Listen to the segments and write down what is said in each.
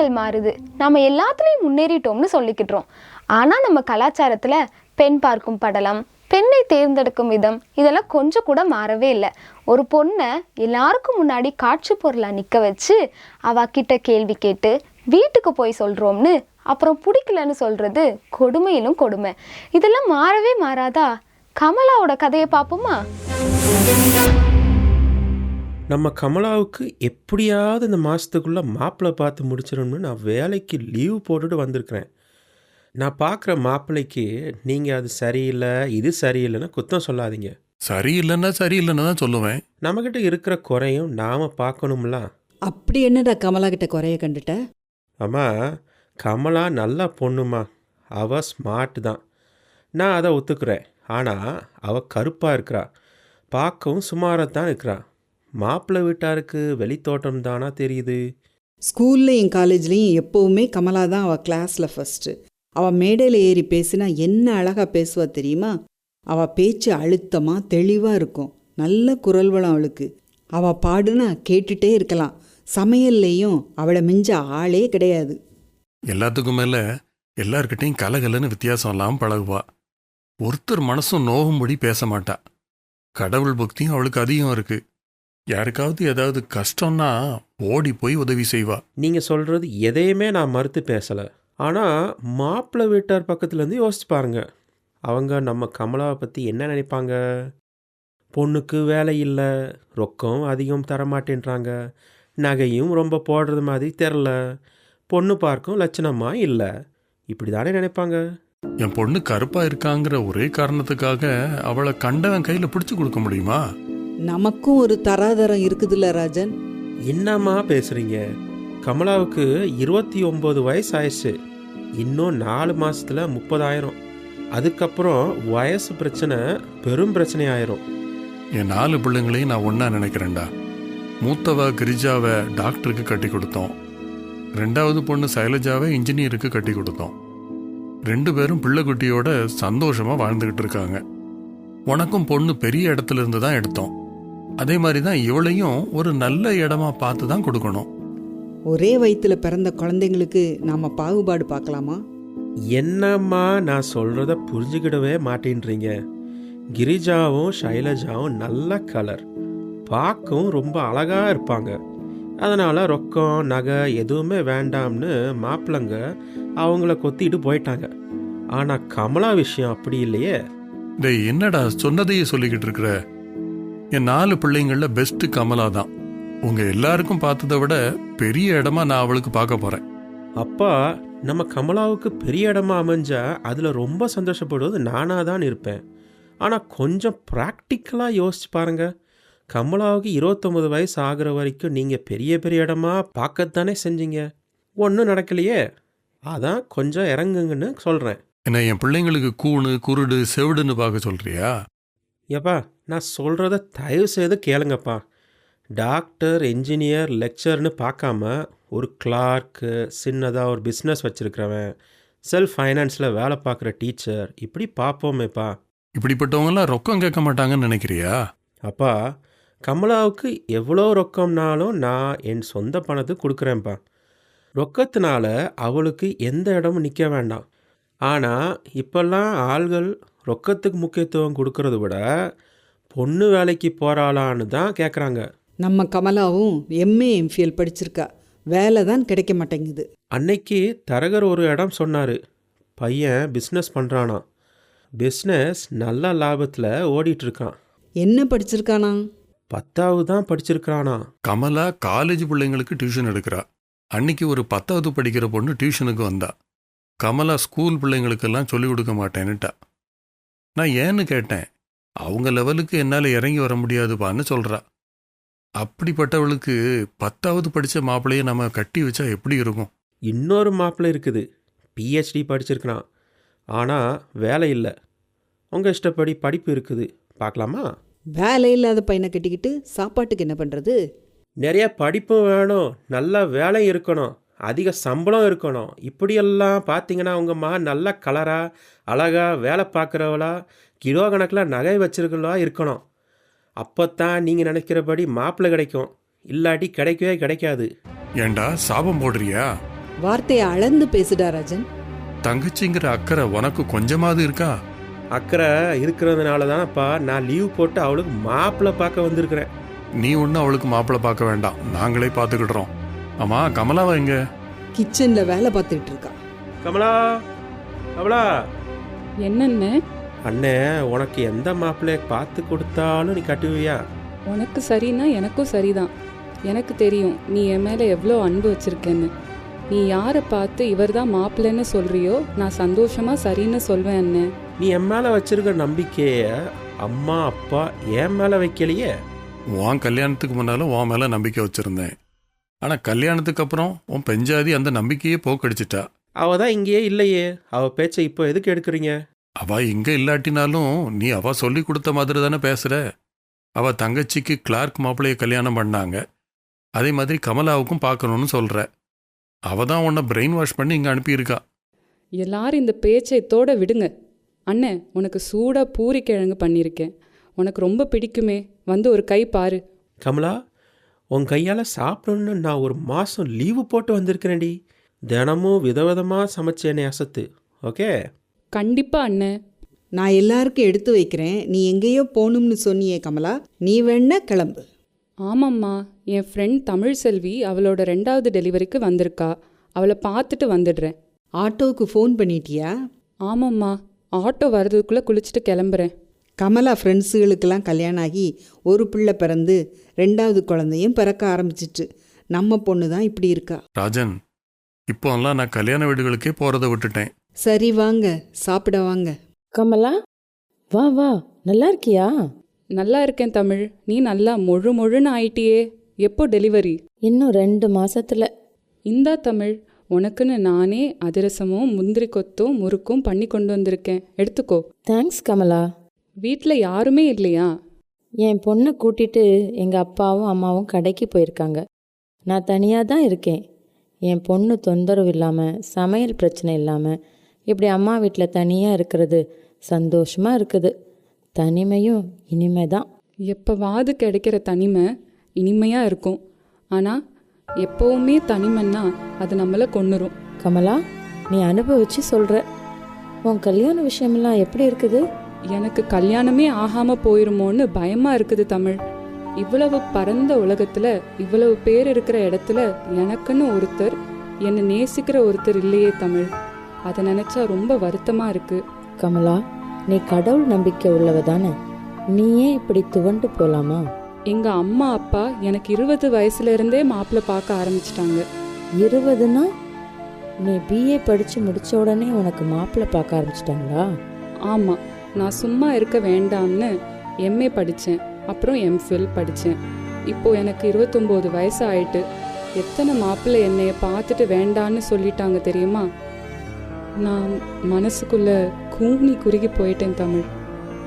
காலங்கள் மாறுது. நம்ம எல்லாத்துலேயும் முன்னேறிட்டோம்னு சொல்லிக்கிட்டுறோம். ஆனால் நம்ம கலாச்சாரத்தில் பெண் பார்க்கும் படலம் பெண்ணை தேர்ந்தெடுக்கும் விதம் இதெல்லாம் கொஞ்சம் கூட மாறவே இல்லை. ஒரு பொண்ணை எல்லாருக்கும் முன்னாடி காட்சி பொருளாக நிற்க வச்சு அவகிட்ட கேள்வி கேட்டு வீட்டுக்கு போய் சொல்கிறோம்னு அப்புறம் பிடிக்கலன்னு சொல்கிறது கொடுமையிலும் கொடுமை. இதெல்லாம் மாறவே மாறாதா? கமலாவோட கதையை பார்ப்போமா? நம்ம கமலாவுக்கு எப்படியாவது இந்த மாதத்துக்குள்ளே மாப்பிள்ளை பார்த்து முடிச்சிடணும்னு நான் வேலைக்கு லீவ் போட்டுட்டு வந்திருக்கிறேன். நான் பார்க்குற மாப்பிள்ளைக்கு நீங்கள் அது சரியில்லை இது சரியில்லைன்னு குத்தம் சொல்லாதீங்க. சரியில்லைன்னா சரியில்லைன்னு தான் சொல்லுவேன். நம்மக்கிட்ட இருக்கிற குறையும் நாம் பார்க்கணும்ல. அப்படி என்னடா கமலா கிட்ட குறைய கண்டுட்ட? அம்மா கமலா நல்ல பொண்ணுமா. அவள் ஸ்மார்ட் தான். நான் அதை ஒத்துக்கிறேன். ஆனால் அவள் கருப்பாக இருக்கிறா. பார்க்கவும் சுமாராக தான் இருக்கிறா. மாப்பிள்ளை வீட்டாருக்கு வெளித்தோட்டம் தானா தெரியுது? ஸ்கூல்லையும் காலேஜ்லேயும் எப்போவுமே கமலா தான் அவள் கிளாஸில் ஃபஸ்ட்டு அவள் மேடையில் ஏறி பேசினா என்ன அழகாக பேசுவா தெரியுமா? அவள் பேச்சு அழுத்தமாக தெளிவாக இருக்கும். நல்ல குரல் வளம் அவளுக்கு. அவள் பாடுனா கேட்டுட்டே இருக்கலாம். சமையல்லையும் அவளை மிஞ்ச ஆளே கிடையாது. எல்லாத்துக்கும் மேலே எல்லார்கிட்டையும் கலகலன்னு வித்தியாசம் இல்லாமல் பழகுவா. ஒருத்தர் மனசும் நோகும்படி பேச மாட்டா. கடவுள் பக்தியும் அவளுக்கு அதிகம் இருக்கு. யாருக்காவது ஏதாவது கஷ்டம்னா ஓடி போய் உதவி செய்வா. நீங்கள் சொல்கிறது எதையுமே நான் மறுத்து பேசலை. ஆனால் மாப்பிள்ளை வீட்டார் பக்கத்துலேருந்து யோசிச்சு பாருங்க. அவங்க நம்ம கமலாவை பற்றி என்ன நினைப்பாங்க? பொண்ணுக்கு வேலை இல்லை ரொக்கம் அதிகம் தரமாட்டேன்றாங்க. நகையும் ரொம்ப போடுறது மாதிரி தெரில பொண்ணு பார்க்கும் லட்சணமாக இல்லை. இப்படி தானே நினைப்பாங்க? என் பொண்ணு கருப்பா இருக்காங்கிற ஒரே காரணத்துக்காக அவளை கண்டவன் கையில பிடிச்சு கொடுக்க முடியுமா? நமக்கும் ஒரு தராதரம் இருக்குதுல்ல ராஜன்? என்னம்மா பேசுகிறீங்க கமலாவுக்கு இருபத்தி ஒம்பது வயசு ஆயிடுச்சு இன்னும் நாலு மாசத்துல முப்பதாயிரம். அதுக்கப்புறம் வயசு பிரச்சனை பெரும் பிரச்சனை ஆயிரும் என் நாலு பிள்ளைங்களையும் நான் ஒண்ணா நினைக்கிறேன்டா. மூத்தவ கிரிஜாவை டாக்டருக்கு கட்டி கொடுத்தோம். ரெண்டாவது பொண்ணு சைலஜாவை இன்ஜினியருக்கு கட்டி கொடுத்தோம். ரெண்டு பேரும் பிள்ளைக்குட்டியோட சந்தோஷமா வாழ்ந்துகிட்டு இருக்காங்க. உனக்கும் பொண்ணு பெரிய இடத்துல இருந்து தான் எடுத்தோம். அதே மாதிரி தான் இவளையும் ஒரு நல்ல இடமா பார்த்து தான் கொடுக்கணும். ஒரே வயித்துல பிறந்த குழந்தைங்களுக்கு நாம் பாகுபாடு பார்க்கலாமா? என்னம்மா நான் சொல்கிறத புரிஞ்சுக்கிடவே மாட்டேன்றீங்க. கிரிஜாவும் ஷைலஜாவும் நல்ல கலர். பார்க்கவும் ரொம்ப அழகாக இருப்பாங்க. அதனால் ரொக்கம் நகை எதுவுமே வேண்டாம்னு மாப்பிள்ளைங்க அவங்கள கொத்திட்டு போயிட்டாங்க. ஆனால் கமலா விஷயம் அப்படி இல்லையே. டேய் என்னடா சொன்னதையே சொல்லிக்கிட்டு இருக்கிற? என் நாலு பிள்ளைங்கள பெஸ்ட் கமலா தான். உங்க எல்லாருக்கும் பார்த்ததை விட பெரிய இடமா நான் அவளுக்கு பார்க்க போறேன். அப்பா நம்ம கமலாவுக்கு பெரிய இடமா அமைஞ்சா அதில் ரொம்ப சந்தோஷப்படுவது நானாக தான் இருப்பேன். ஆனால் கொஞ்சம் ப்ராக்டிக்கலாக யோசிச்சு பாருங்க. கமலாவுக்கு இருபத்தொம்பது வயசு ஆகிற வரைக்கும் நீங்கள் பெரிய பெரிய இடமா பார்க்கத்தானே செஞ்சீங்க? ஒன்றும் நடக்கலையே. அதான் கொஞ்சம் இறங்குங்கன்னு சொல்கிறேன் என்ன என் பிள்ளைங்களுக்கு கூணு குருடு செவிடுன்னு பார்க்க சொல்றியா? ஏப்பா நான் சொல்கிறத தயவு செய்து கேளுங்கப்பா. டாக்டர் என்ஜினியர் லெக்சர்னு பார்க்காம ஒரு கிளார்க்கு சின்னதாக ஒரு பிஸ்னஸ் வச்சுருக்கிறவன் செல்ஃப் ஃபைனான்ஸில் வேலை பார்க்குற டீச்சர் இப்படி பார்ப்போமேப்பா. இப்படிப்பட்டவங்கலாம் ரொக்கம் கேட்க மாட்டாங்கன்னு நினைக்கிறியா? அப்பா கமலாவுக்கு எவ்வளோ ரொக்கம்னாலும் நான் என் சொந்த பணத்துக்கு கொடுக்குறேன்ப்பா. ரொக்கத்தினால அவளுக்கு எந்த இடமும் நிற்க வேண்டாம். ஆனால் இப்போல்லாம் ஆள்கள் ரொக்கத்துக்கு முக்கியத்துவம் கொடுக்கறத விட பொண்ணு வேலைக்கு போகிறாளான்னு தான் கேட்குறாங்க நம்ம கமலாவும் எம்ஏ எம்ஃபிஎல் படிச்சிருக்கா. வேலை தான் கிடைக்க மாட்டேங்குது. அன்னைக்கு தரகர் ஒரு இடம் சொன்னார். பையன் பிஸ்னஸ் பண்ணுறானா பிஸ்னஸ் நல்ல லாபத்தில் ஓடிட்டுருக்கான். என்ன படிச்சிருக்கானா? பத்தாவது தான் படிச்சிருக்கிறானா. கமலா காலேஜ் பிள்ளைங்களுக்கு டியூஷன் எடுக்கிறா. அன்னைக்கு ஒரு பத்தாவது படிக்கிற பொண்ணு டியூஷனுக்கு வந்தா. கமலா ஸ்கூல் பிள்ளைங்களுக்கெல்லாம் சொல்லிக் கொடுக்க மாட்டேன்னுட்டா. நான் ஏன்னு கேட்டேன்? அவங்க லெவலுக்கு என்னால் இறங்கி வர முடியாதுப்பான்னு சொல்றா. அப்படிப்பட்டவளுக்கு பத்தாவது படித்த மாப்பிள்ளைய நம்ம கட்டி வச்சா எப்படி இருக்கும்? இன்னொரு மாப்பிள்ளை இருக்குது. பிஹெச்டி படிச்சிருக்கிறான். ஆனால் வேலை இல்லை. உங்கள் இஷ்டப்படி படிப்பு இருக்குது. பார்க்கலாமா? வேலை இல்லாத பையனை கட்டிக்கிட்டு சாப்பாட்டுக்கு என்ன பண்ணுறது நிறைய படிப்பும் வேணும். நல்ல வேலை இருக்கணும். அதிக சம்பளம் இருக்கணும். இப்படியெல்லாம் பார்த்தீங்கன்னா உங்கள் மா நல்ல கலராக அழகாக வேலை பார்க்குறவளா கிலோ கணக்கில் நகை வச்சிருக்கலா இருக்கணும். அப்போத்தான் நீங்கள் நினைக்கிறபடி மாப்பிள்ளை கிடைக்கும். இல்லாட்டி கிடைக்கவே கிடைக்காது. ஏண்டா சாபம் போடுறியா? வார்த்தையை அளந்து பேசுடா ராஜன். தங்கச்சிங்கிற அக்கறை உனக்கு கொஞ்சமாவது இருக்கா? அக்கறை இருக்கிறதுனால தானப்பா நான் லீவ் போட்டு அவளுக்கு மாப்பிள்ளை பார்க்க வந்திருக்கிறேன். நீ ஒன்றும் அவளுக்கு மாப்பிள்ளை பார்க்க வேண்டாம். நாங்களே பார்த்துக்கிடுறோம். ஆமா கமலாவா எங்க? கிச்சன்ல வேலை பார்த்துட்டு இருக்கா. கமலா கமலா. என்னண்ணே அண்ணே உனக்கு எந்த மாப்பிள்ளைய பார்த்து கொடுத்தாலும் நீ கட்டுவியா? உனக்கு சரின்னா எனக்கும் சரிதான். எனக்கு தெரியும் நீ என் மேலே எவ்வளோ அன்பு வச்சிருக்கேன்னு. நீ யாரை பார்த்து இவர் தான் மாப்பிள்ளைன்னு சொல்றியோ நான் சந்தோஷமா சரின்னு சொல்வேன் அண்ணே. நீ என் மேலே வச்சிருக்க நம்பிக்கைய அம்மா அப்பா என் மேலே வைக்கலையே? உன் கல்யாணத்துக்கு முன்னால உன் மேல நம்பிக்கை வச்சிருந்தேன். ஆனா கல்யாணத்துக்கு அப்புறம் உன் பெஞ்சாதி அந்த நம்பிக்கையே போக்கடிச்சிட்டா. அவ தான் இங்கேயே இல்லையே. அவ பேச்சை இப்போ எதுக்கு எடுக்கிறீங்க? அவ இங்க இல்லாட்டினாலும் நீ அவ சொல்லி கொடுத்த மாதிரி தானே பேசுற? அவ தங்கச்சிக்கு கிளார்க் மாப்பிள்ளைய கல்யாணம் பண்ணாங்க. அதே மாதிரி கமலாவுக்கும் பார்க்கணும்னு சொல்ற. அவ தான் உன்னை பிரெயின் வாஷ் பண்ணி இங்க அனுப்பியிருக்கா. எல்லாரும் இந்த பேச்சை தோட விடுங்க. அண்ணே உனக்கு சூடாக பூரி கிழங்கு பண்ணியிருக்கேன். உனக்கு ரொம்ப பிடிக்குமே. வந்து ஒரு கை பாரு. கமலா உன் கையால் சாப்பிடணும்னு நான் ஒரு மாதம் லீவு போட்டு வந்திருக்கிறேன்டி. தினமும் விதவிதமாக சமைச்சு என்னை அசத்து. ஓகே கண்டிப்பா அண்ணே. நான் எல்லாருக்கும் எடுத்து வைக்கிறேன். நீ எங்கேயோ போகணும்னு சொன்னியே கமலா. நீ வேணா கிளம்பு. ஆமாம்மா. என் ஃப்ரெண்ட் தமிழ் செல்வி அவளோட ரெண்டாவது டெலிவரிக்கு வந்திருக்கா. அவளை பார்த்துட்டு வந்துடுறேன். ஆட்டோவுக்கு ஃபோன் பண்ணிட்டியா? ஆமாம்மா. ஆட்டோ வர்றதுக்குள்ளே குளிச்சுட்டு கிளம்புறேன். கமலா ஃப்ரெண்ட்ஸுகளுக்கெல்லாம் கல்யாணம் ஆகி ஒரு பிள்ளை பிறந்து ரெண்டாவது குழந்தையும் பிறக்க ஆரம்பிச்சிட்டு நம்ம பொண்ணு தான் இப்படி இருக்கா? ராஜன் இப்போல்லாம் நான் கல்யாண வீடுகளுக்கே போறதை விட்டுட்டேன். சரி வாங்க சாப்பிட வாங்க. கமலா வா வா நல்லா இருக்கியா? நல்லா இருக்கேன் தமிழ் நீ நல்லா மொழு மொழுன்னு ஆயிட்டியே. எப்போ டெலிவரி? இன்னும் ரெண்டு மாசத்துல. இந்தா தமிழ் உனக்குன்னு நானே அதிரசமும் முந்திரி கொத்தும் முறுக்கும் பண்ணி கொண்டு வந்திருக்கேன். எடுத்துக்கோ. தேங்க்ஸ் கமலா. வீட்டில் யாருமே இல்லையா? என் பொண்ணை கூட்டிட்டு எங்க அப்பாவும் அம்மாவும் கடைக்கு போயிருக்காங்க. நான் தனியாக தான் இருக்கேன். என் பொண்ணு தொந்தரவு இல்லாமல் சமையல் பிரச்சனை இல்லாமல் இப்படி அம்மா வீட்டில் தனியாக இருக்கிறது சந்தோஷமாக இருக்குது. தனிமையும் இனிமே தான் எப்போவாது கிடைக்கிற தனிமை இனிமையாக இருக்கும். ஆனால் எப்போவுமே தனிமைன்னா அது நம்மளை கொன்னுரும். கமலா நீ அனுபவிச்சு சொல்கிற உன் கல்யாண விஷயமெல்லாம் எப்படி இருக்குது? எனக்கு கல்யாணமே ஆகாமல் போயிருமோன்னு பயமாக இருக்குது தமிழ். இவ்வளவு பரந்த உலகத்தில் இவ்வளவு பேர் இருக்கிற இடத்துல எனக்குன்னு ஒருத்தர் என்னை நேசிக்கிற ஒருத்தர் இல்லையே தமிழ். அதை நினச்சா ரொம்ப வருத்தமாக இருக்குது கமலா நீ கடவுள் நம்பிக்கை உள்ளவ தானே? நீயே இப்படி துவண்டு போலாமா? எங்க அம்மா அப்பா எனக்கு இருபது வயசுல இருந்தே மாப்பிள்ளை பார்க்க ஆரம்பிச்சிட்டாங்க. இருபதுனா? நீ பிஏ படித்து முடிச்ச உடனே உனக்கு மாப்பிள்ளை பார்க்க ஆரம்பிச்சிட்டாங்களா? ஆமா நான் சும்மா இருக்க வேண்டாம்னு எம்ஏ படித்தேன் அப்புறம் எம்ஃபில் படித்தேன் இப்போ எனக்கு இருபத்தொம்போது வயசு ஆயிட்டு எத்தனை மாப்பிள்ளை என்னைய பார்த்துட்டு வேண்டான்னு சொல்லிட்டாங்க தெரியுமா? நான் மனசுக்குள்ள கூனி குறுகி போயிட்டேன் Tamil.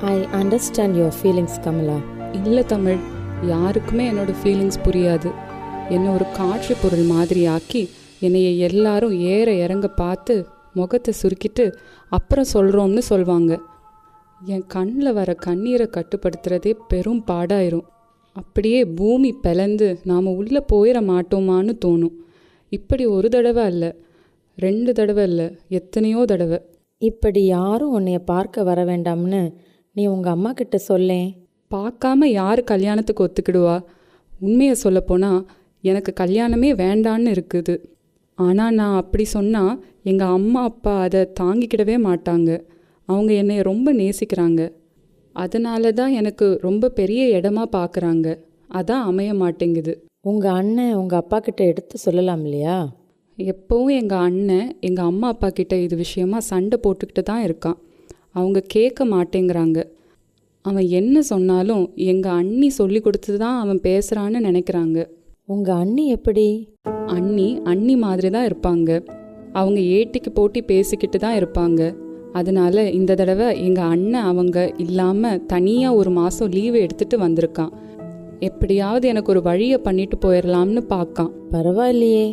I understand your feelings Kamala இல்லை தமிழ் யாருக்குமே என்னோட ஃபீலிங்ஸ் புரியாது. என்னை ஒரு காட்சி பொருள் மாதிரி ஆக்கி என்னைய எல்லாரும் ஏற இறங்க பார்த்து முகத்தை சுருக்கிட்டு அப்புறம் சொல்கிறோம்னு சொல்வாங்க. என் கண்ணில் வர கண்ணீரை கட்டுப்படுத்துறதே பெரும் பாடாயிரும். அப்படியே பூமி பிளந்து நாம் உள்ளே போயிட மாட்டோமான்னு தோணும். இப்படி ஒரு தடவை இல்லை ரெண்டு தடவை இல்லை எத்தனையோ தடவை. இப்படி யாரும் உன்னைய பார்க்க வர வேண்டாம்னு நீ உங்கள் அம்மா கிட்ட சொல்லேன் பார்க்காம யார் கல்யாணத்துக்கு ஒத்துக்கிடுவா? உண்மையை சொல்லப்போனால் எனக்கு கல்யாணமே வேண்டான்னு இருக்குது. ஆனால் நான் அப்படி சொன்னால் எங்கள் அம்மா அப்பா அதை தாங்கிக்கிடவே மாட்டாங்க. அவங்க என்னை ரொம்ப நேசிக்கிறாங்க. அதனால தான் எனக்கு ரொம்ப பெரிய இடமா பார்க்குறாங்க அதான் அமைய மாட்டேங்குது. உங்கள் அண்ணன் உங்கள் அப்பா கிட்ட எடுத்து சொல்லலாம் இல்லையா? எப்போவும் எங்கள் அண்ணன் எங்கள் அம்மா அப்பா கிட்ட இது விஷயமா சண்டை போட்டுக்கிட்டு தான் இருக்கான். அவங்க கேட்க மாட்டேங்கிறாங்க. அவன் என்ன சொன்னாலும் எங்கள் அண்ணி சொல்லி கொடுத்து தான் அவன் பேசுகிறான்னு நினைக்கிறாங்க. உங்கள் அண்ணி எப்படி? அண்ணி அண்ணி மாதிரி தான் இருப்பாங்க. அவங்க ஏட்டிக்கு போட்டி பேசிக்கிட்டு தான் இருப்பாங்க. அதனால இந்த தடவை எங்கள் அண்ணன் அவங்க இல்லாமல் தனியாக ஒரு மாதம் லீவு எடுத்துட்டு வந்திருக்கான். எப்படியாவது எனக்கு ஒரு வழியை பண்ணிட்டு போயிடலாம்னு பார்க்கான். பரவாயில்லையே.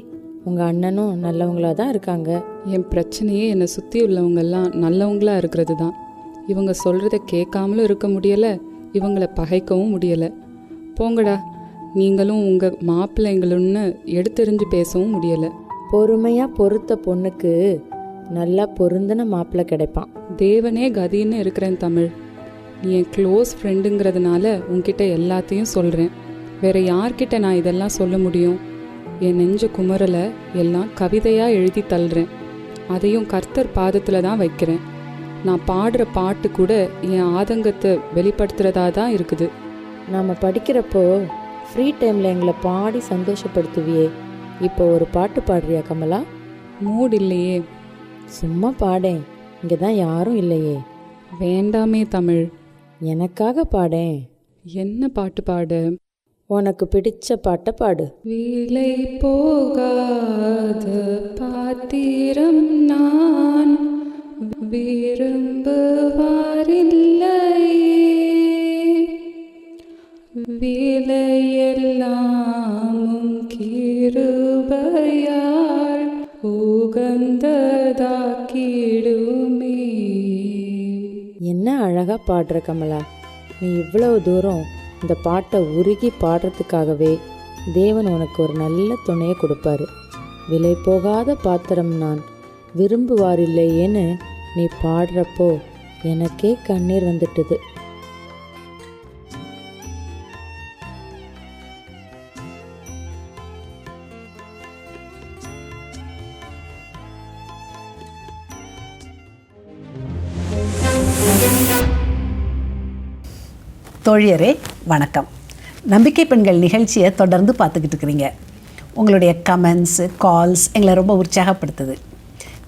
உங்கள் அண்ணனும் நல்லவங்களா தான் இருக்காங்க. என் பிரச்சனையே என்னை சுற்றி உள்ளவங்கெல்லாம் நல்லவங்களா இருக்கிறது தான் இவங்க சொல்கிறத கேட்காமலும் இருக்க முடியலை இவங்கள பகைக்கவும் முடியலை. போங்கடா நீங்களும் உங்கள் மாப்பிள்ளைங்களுன்னு எடுத்தெறிஞ்சு பேசவும் முடியலை. பொறுமையாக பொறுத்த பொண்ணுக்கு நல்லா பொருந்தின மாப்பிள்ளை கிடைப்பான். தேவனே கதின்னு இருக்கிறேன் தமிழ். நீ என் க்ளோஸ் ஃப்ரெண்டுங்கிறதுனால உன்கிட்ட எல்லாத்தையும் சொல்கிறேன் வேற யார்கிட்ட நான் இதெல்லாம் சொல்ல முடியும்? என் நெஞ்ச குமரலை எல்லாம் கவிதையாக எழுதி தள்ளுறேன். அதையும் கர்த்தர் பாதத்தில் தான் வைக்கிறேன். நான் பாடுற பாட்டு கூட என் ஆதங்கத்தை வெளிப்படுத்துறதா தான் இருக்குது. நாம் படிக்கிறப்போ ஃப்ரீ டைமில் எங்களை பாடி சந்தோஷப்படுத்துவியே. இப்போ ஒரு பாட்டு பாடுறியா கமலா? மூட் இல்லையே. சும்மா பாடேன். இங்கே தான் யாரும் இல்லையே. வேண்டாமே தமிழ். எனக்காக பாடேன். என்ன பாட்டு பாட? உனக்கு பிடிச்ச பாட்டை பாடு. விலை போகாத பாத்திரம் நான். விரும்புவாரில்லை. விலையெல்லாமும் கிருபையால் உகந்ததாக்கிடுமே. என்ன அழகா பாடுற கமலா. நீ இவ்வளவு தூரம் இந்த பாட்டை உருகி பாடுறதுக்காகவே தேவன் உனக்கு ஒரு நல்ல துணையை கொடுப்பாரு. விலை போகாத பாத்திரம் நான் விரும்புவாரில்லையேன்னு நீ பாடுறப்போ எனக்கே கண்ணீர் வந்துட்டுது. தோழியரே வணக்கம். நம்பிக்கை பெண்கள் நிகழ்ச்சியை தொடர்ந்து பார்த்துக்கிட்டு இருக்கிறீங்க. உங்களுடைய கமெண்ட்ஸு கால்ஸ் எங்களை ரொம்ப உற்சாகப்படுத்துது.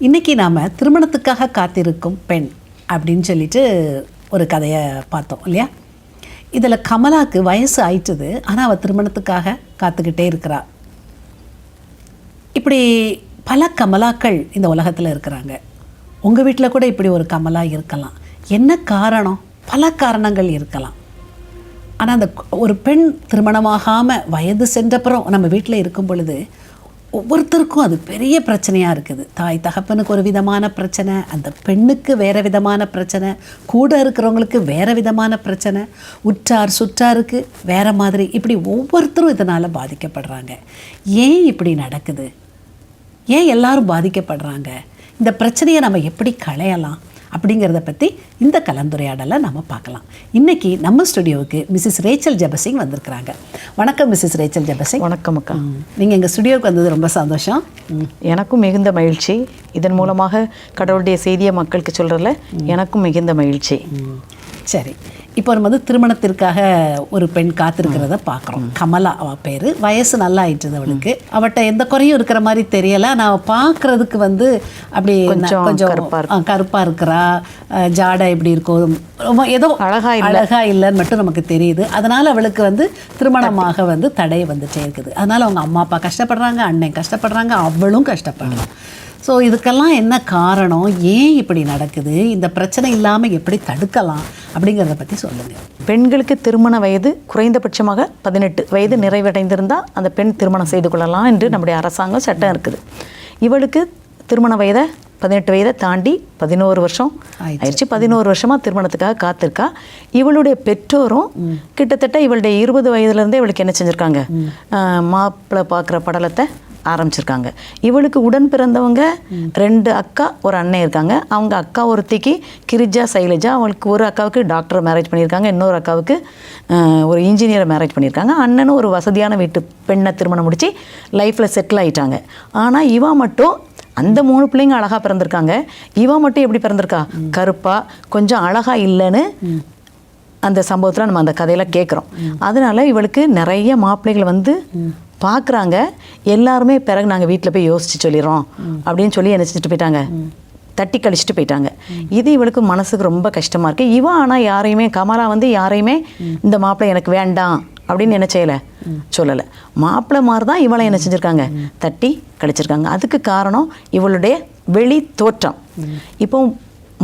இன்றைக்கி நாம் திருமணத்துக்காக காத்திருக்கும் பெண் அப்படின்னு சொல்லிட்டு ஒரு கதையை பார்த்தோம் இல்லையா? இதில் கமலாக்கு வயசு ஆயிட்டுது ஆனால் அவள் திருமணத்துக்காக காத்துக்கிட்டே இருக்கிறா. இப்படி பல கமலாக்கள் இந்த உலகத்தில் இருக்கிறாங்க. உங்கள் வீட்டில் கூட இப்படி ஒரு கமலா இருக்கலாம். என்ன காரணம்? பல காரணங்கள் இருக்கலாம். ஆனால் அந்த ஒரு பெண் திருமணமாகாமல் வயது சென்றப்புறம் நம்ம வீட்டில் இருக்கும் பொழுது ஒவ்வொருத்தருக்கும் அது பெரிய பிரச்சனையாக இருக்குது. தாய் தகப்பனுக்கு ஒரு விதமான பிரச்சனை அந்த பெண்ணுக்கு வேறு விதமான பிரச்சனை கூட இருக்கிறவங்களுக்கு வேறு விதமான பிரச்சனை உற்றார் சுற்றாருக்கு வேறு மாதிரி இப்படி ஒவ்வொருத்தரும் இதனால் பாதிக்கப்படுறாங்க. ஏன் இப்படி நடக்குது? ஏன் எல்லாரும் பாதிக்கப்படுறாங்க? இந்த பிரச்சனையை நம்ம எப்படி களையலாம்? அப்படிங்கிறத பற்றி இந்த கலந்துரையாடலை நம்ம பார்க்கலாம். இன்னைக்கு நம்ம ஸ்டுடியோவுக்கு மிஸ்ஸஸ் ரேச்சல் ஜெபசிங் வந்திருக்கிறாங்க. வணக்கம் மிஸ்ஸஸ் ரேச்சல் ஜெபசிங். வணக்கம் அக்கா. நீங்கள் எங்கள் ஸ்டுடியோவுக்கு வந்தது ரொம்ப சந்தோஷம். எனக்கும் மிகுந்த மகிழ்ச்சி. இதன் மூலமாக கடவுளுடைய செய்தியை மக்களுக்கு சொல்கிறதுல எனக்கும் மிகுந்த மகிழ்ச்சி. சரி. இப்போ நம்ம வந்து திருமணத்திற்காக ஒரு பெண் காத்திருக்கிறத பார்க்குறோம் கமலா அவ பேர். வயசு நல்லா ஆயிட்டுது அவளுக்கு. அவட்ட எந்த குறையும் இருக்கிற மாதிரி தெரியல. நான் பார்க்கறதுக்கு வந்து அப்படி கொஞ்சம் கொஞ்சம் கருப்பா ஆ, கருப்பா இருக்கிறா. ஜாடை எப்படி இருக்கும் ரொம்ப ஏதோ அழகா. அழகா இல்லைன்னு மட்டும் நமக்கு தெரியுது. அதனால அவளுக்கு வந்து திருமணமாக வந்து தடை வந்துட்டே இருக்குது அதனால அவங்க அம்மா அப்பா கஷ்டப்படுறாங்க அண்ணன் கஷ்டப்படுறாங்க அவளும் கஷ்டப்படுறான். ஸோ இதுக்கெல்லாம் என்ன காரணம்? ஏன் இப்படி நடக்குது? இந்த பிரச்சனை இல்லாமல் எப்படி தடுக்கலாம்? அப்படிங்கிறத பற்றி சொல்லுங்கள் பெண்களுக்கு திருமண வயது குறைந்தபட்சமாக பதினெட்டு வயது நிறைவடைந்திருந்தால் அந்த பெண் திருமணம் செய்து கொள்ளலாம் என்று நம்முடைய அரசாங்கம் சட்டம் இருக்குது. இவளுக்கு திருமண வயதை பதினெட்டு வயதை தாண்டி பதினோரு வருஷம் ஆயிடுச்சு. பதினோரு வருஷமாக திருமணத்துக்காக காத்திருக்கா. இவளுடைய பெற்றோரும் கிட்டத்தட்ட இவளுடைய இருபது வயதுலேருந்தே இவளுக்கு என்ன செஞ்சுருக்காங்க? மாப்பிள்ளை பார்க்குற படலத்தை ஆரம்பிச்சிருக்காங்க. இவளுக்கு உடன் பிறந்தவங்க ரெண்டு அக்கா ஒரு அண்ணன் இருக்காங்க. அவங்க அக்கா ஒருத்திக்கு கிரிஜா சைலஜா அவளுக்கு ஒரு அக்காவுக்கு டாக்டர் மேரேஜ் பண்ணியிருக்காங்க. இன்னொரு அக்காவுக்கு ஒரு இன்ஜினியரை மேரேஜ் பண்ணியிருக்காங்க. அண்ணனும் ஒரு வசதியான வீட்டு பெண்ணை திருமணம் முடித்து லைஃப்பில் செட்டில் ஆயிட்டாங்க. ஆனால் இவ மட்டும் அந்த மூணு பிள்ளைங்க அழகாக பிறந்திருக்காங்க. இவ மட்டும் எப்படி பிறந்திருக்கா? கருப்பா கொஞ்சம் அழகா இல்லைன்னு அந்த சம்பவத்தில் நம்ம அந்த கதையில கேட்குறோம் அதனால இவளுக்கு நிறைய மாப்பிள்ளைகள் வந்து பார்க்குறாங்க எல்லாருமே பிறகு நாங்கள் வீட்டில் போய் யோசிச்சு சொல்லிடுறோம். அப்படின்னு சொல்லி என்ன செஞ்சுட்டு போயிட்டாங்க. தட்டி கழிச்சிட்டு போயிட்டாங்க. இது இவளுக்கு மனசுக்கு ரொம்ப கஷ்டமாக இருக்குது இவன் ஆனால் யாரையுமே கமலா வந்து யாரையுமே இந்த மாப்பிள்ளை எனக்கு வேண்டாம் அப்படின்னு என்ன செய்யலை? சொல்லலை. மாப்பிள்ளை மாதிரி தான் இவளை என்ன செஞ்சுருக்காங்க? தட்டி கழிச்சிருக்காங்க. அதுக்கு காரணம் இவளுடைய வெளி தோற்றம். இப்போ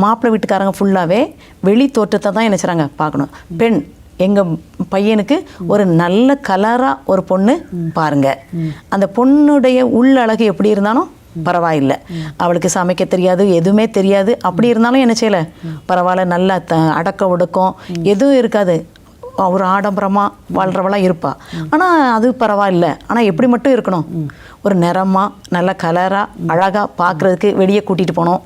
மாப்பிள்ளை வீட்டுக்காரங்க ஃபுல்லாகவே வெளி தோற்றத்தை தான் என்ன செய்கிறாங்க பார்க்கணும். பெண் எங்கள் பையனுக்கு ஒரு நல்ல கலராக ஒரு பொண்ணு பாருங்க. அந்த பொண்ணுடைய உள்ளழகு எப்படி இருந்தாலும் பரவாயில்லை. அவளுக்கு சமைக்க தெரியாது எதுவுமே தெரியாது. அப்படி இருந்தாலும் என்ன செய்யலை? பரவாயில்ல நல்லா த அடக்க ஒடுக்கம். எதுவும் இருக்காது. ஒரு ஆடம்பரமாக வாழ்கிறவளாக இருப்பாள் ஆனால் அது பரவாயில்ல. ஆனால் எப்படி மட்டும் இருக்கணும்? ஒரு நிறமாக நல்ல கலராக அழகாக பார்க்குறதுக்கு வெளியே கூட்டிகிட்டு போகணும்.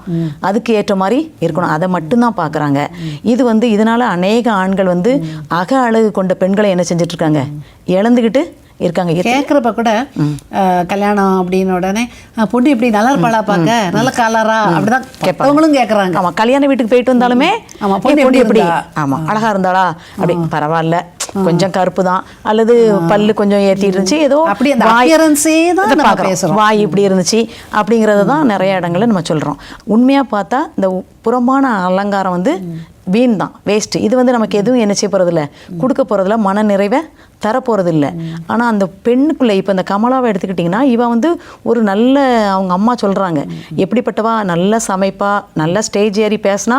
அதுக்கு ஏற்ற மாதிரி இருக்கணும். அதை மட்டும்தான் பார்க்குறாங்க இது வந்து இதனால் அநேக ஆண்கள் வந்து அக அழகு கொண்ட பெண்களை என்ன செஞ்சிட்ருக்காங்க இழந்துக்கிட்டு இருக்காங்க கேட்குறப்ப கூட கல்யாணம் அப்படின்னு உடனே பொண்ணு இப்படி நல்லா இருப்பாளா பார்க்க? நல்ல கலரா அப்படிதான் கேட்பவங்களும் கேட்குறாங்க ஆமா கல்யாண வீட்டுக்கு போயிட்டு வந்தாலுமே ஆமா, "ஏ, பொண்ணு பொண்ணு எப்படி எப்படி? இருந்தா?" ஆமா அழகா இருந்தாளா? அப்படி பரவாயில்ல. கொஞ்சம் கருப்பு தான் அல்லது பல்லு கொஞ்சம் ஏத்தி இருந்துச்சு ஏதோ அப்படி அந்த appearance-ஏ தான். வாய் இப்படி இருந்துச்சு அப்படிங்கறத தான் நிறைய இடங்கள்ல நம்ம சொல்றோம். உண்மையா பார்த்தா இந்த புறம்பான அலங்காரம் வந்து வீண் தான் வேஸ்ட் இது வந்து நமக்கு எதுவும் என்ன செய்ய போறதில்ல. கொடுக்க போறதில்ல மன நிறைவை தரப்போறது இல்லை ஆனா அந்த பெண்ணுக்குள்ள இப்போ இந்த கமலாவை எடுத்துக்கிட்டிங்கன்னா இவ வந்து ஒரு நல்ல அவங்க அம்மா சொல்றாங்க. எப்படிப்பட்டவா? நல்ல சமைப்பா நல்ல ஸ்டேஜ் ஏறி பேசினா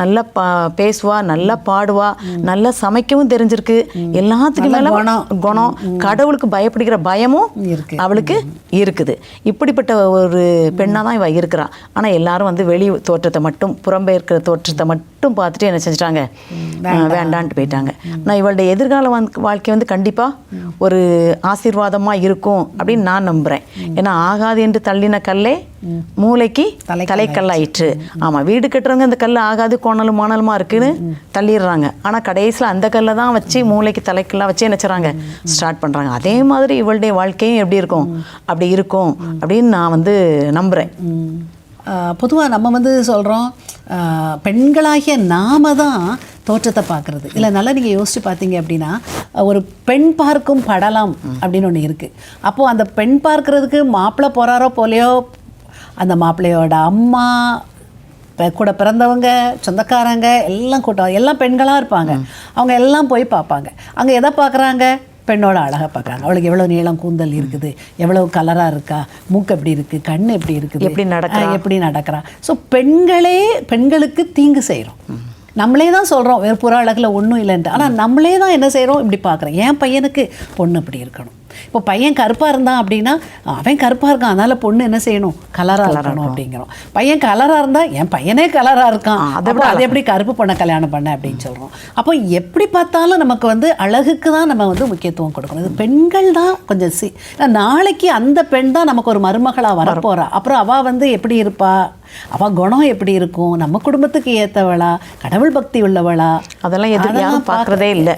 நல்லா பா பேசுவா நல்லா பாடுவா நல்லா சமைக்கவும் தெரிஞ்சிருக்கு. எல்லாத்துக்கும் மேல குணம். கடவுளுக்கு பயப்படுகிற பயமும். அவளுக்கு இருக்குது. இப்படிப்பட்ட ஒரு பெண்ணாக தான் இவ இருக்கிறா. ஆனா எல்லாரும் வந்து வெளி தோற்றத்தை மட்டும் புறம்பே இருக்கிற தோற்றத்தை மட்டும் பார்த்துட்டு என்ன செஞ்சிட்டாங்க? வேண்டான்ட்டு போயிட்டாங்க. நான் இவளுடைய எதிர்கால வாழ்க்கை வந்து கண்டிப்பா ஒரு ஆசீர்வாதமா இருக்கும் அப்படின்னு நான் நம்புறேன். ஏன்னா ஆகாது என்று தள்ளின கல்லே மூளைக்கு தலைக்கல்லாயிற்று. தலைக்கல்லாயிற்று. ஆமா வீடு கட்டுறவங்க இந்த கல் ஆகாது கோணலும் மாணலுமா இருக்குன்னு தள்ளிடுறாங்க. ஆனா கடைசியில் அந்த கல்லை தான் வச்சு மூளைக்கு தலைக்கெல்லாம் வச்சு என்ன செய்றாங்க? ஸ்டார்ட் பண்றாங்க. அதே மாதிரி இவளுடைய வாழ்க்கையும் எப்படி இருக்கும்? அப்படி இருக்கும் அப்படின்னு நான் வந்து நம்புறேன். பொதுவாக நம்ம வந்து சொல்கிறோம் பெண்களாகிய நாம தான் தோற்றத்தை பார்க்குறது. இல்லை நல்லா நீங்கள் யோசிச்சு பார்த்தீங்க அப்படின்னா ஒரு பெண் பார்க்கும் படலம் அப்படின்னு ஒன்று இருக்குது அப்போது அந்த பெண் பார்க்குறதுக்கு மாப்பிள்ளை போகிறாரோ போலையோ அந்த மாப்பிள்ளையோட அம்மா கூட பிறந்தவங்க சொந்தக்காரங்க எல்லாம் கூட்டம் எல்லாம் பெண்களாக இருப்பாங்க. அவங்க எல்லாம் போய் பார்ப்பாங்க. அங்கே எதை பார்க்குறாங்க? பெண்ணோட அழகை பார்க்குறாங்க. அவளுக்கு எவ்வளோ நீளம் கூந்தல் இருக்குது எவ்வளோ கலராக இருக்கா மூக்கு எப்படி இருக்குது கண் எப்படி இருக்குது எப்படி நடக்கிறா? எப்படி நடக்கிறா. ஸோ பெண்களே பெண்களுக்கு தீங்கு செய்கிறோம் நம்மளே தான் சொல்கிறோம் வேறு புற அழகில் ஒன்றும் இல்லைன்ட்டு. ஆனால் நம்மளே தான் என்ன செய்கிறோம் இப்படி பார்க்குறோம். என் பையனுக்கு பொண்ணு இப்படி இருக்கணும். இப்போ பையன் கருப்பாக இருந்தான் அப்படின்னா அவன் கருப்பாக இருக்கான் அதனால் பொண்ணு என்ன செய்யணும்? கலராக இருக்கணும் அப்படிங்கிறோம். பையன் கலராக இருந்தால் என் பையனே கலராக இருக்கான். அதை அப்புறம் அதை எப்படி கருப்பு பொண்ணை கல்யாணம் பண்ண அப்படின்னு சொல்கிறோம் அப்போ எப்படி பார்த்தாலும் நமக்கு வந்து அழகுக்கு தான் நம்ம வந்து முக்கியத்துவம் கொடுக்கணும். இது பெண்கள் தான் கொஞ்சம் சி நாளைக்கு அந்த பெண் தான் நமக்கு ஒரு மருமகளாக வரப்போறா. அப்புறம் அவள் வந்து எப்படி இருப்பா? அவள் குணம் எப்படி இருக்கும்? நம்ம குடும்பத்துக்கு ஏற்றவளா கடவுள் பக்தி உள்ளவளா? அதெல்லாம் எது- அதெல்லாம் யாரும் பார்க்கறதே பார்க்க- இல்ல.